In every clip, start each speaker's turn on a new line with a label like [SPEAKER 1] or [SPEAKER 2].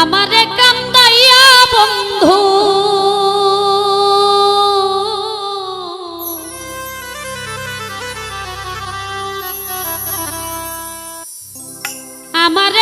[SPEAKER 1] আমারে কান্দাইয়া বন্ধু। আমারে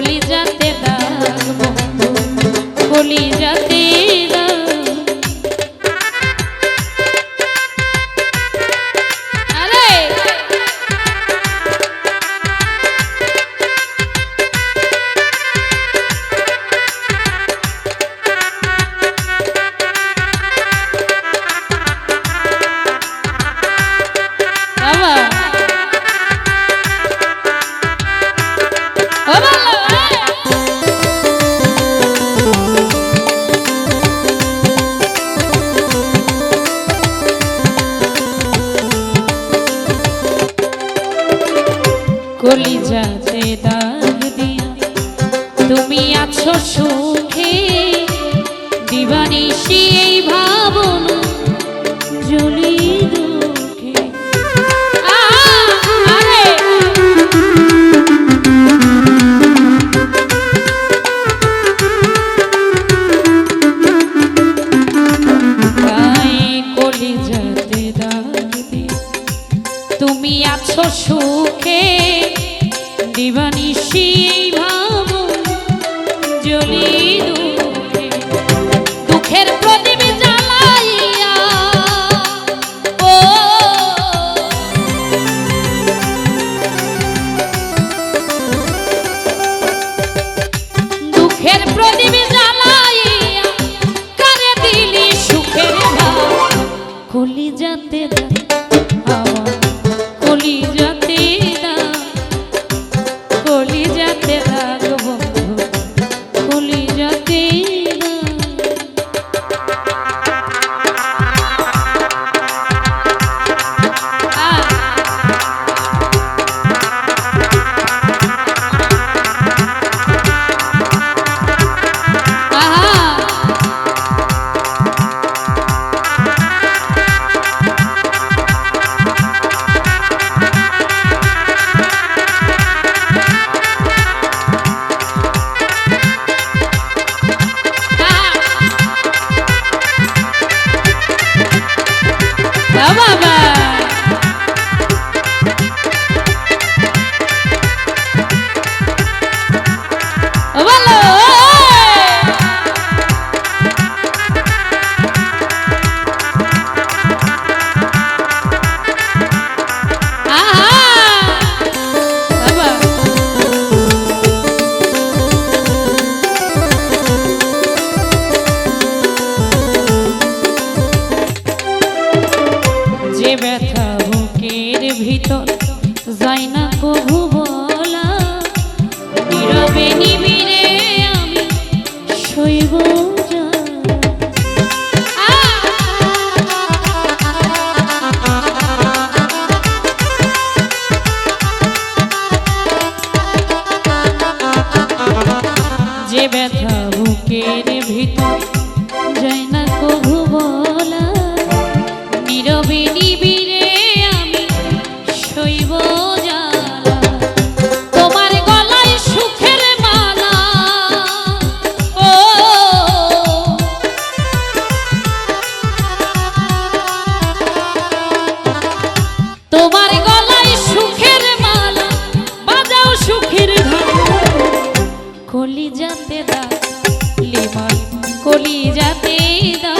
[SPEAKER 1] কলি যাতে দাগ বন্ধু কলিজাতে দাগ দিয়া। তুমি আছো সুখে দিবানি সেই ভাব divanishi যে ব্যথা বুকের কলি যাতে দা লিমন কলি যাতে দা।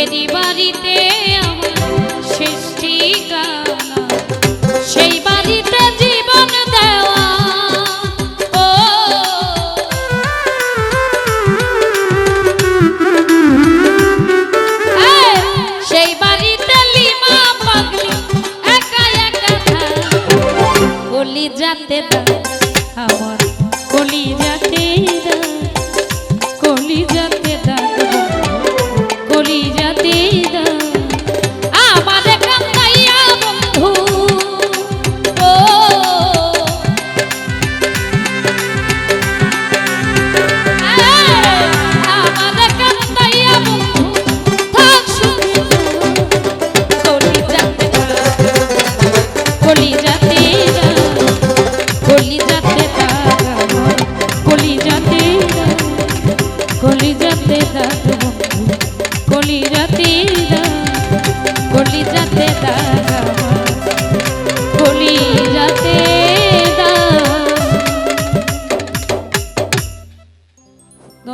[SPEAKER 1] এরই বাড়িতে আমার শেষ ঠিকানা। সেই বাড়িতে জীবন দেওয়া। ও সেই বাড়িতে লিমা পাগলি একা আমার কলি যাতে কলি যাতে खोली जब देखा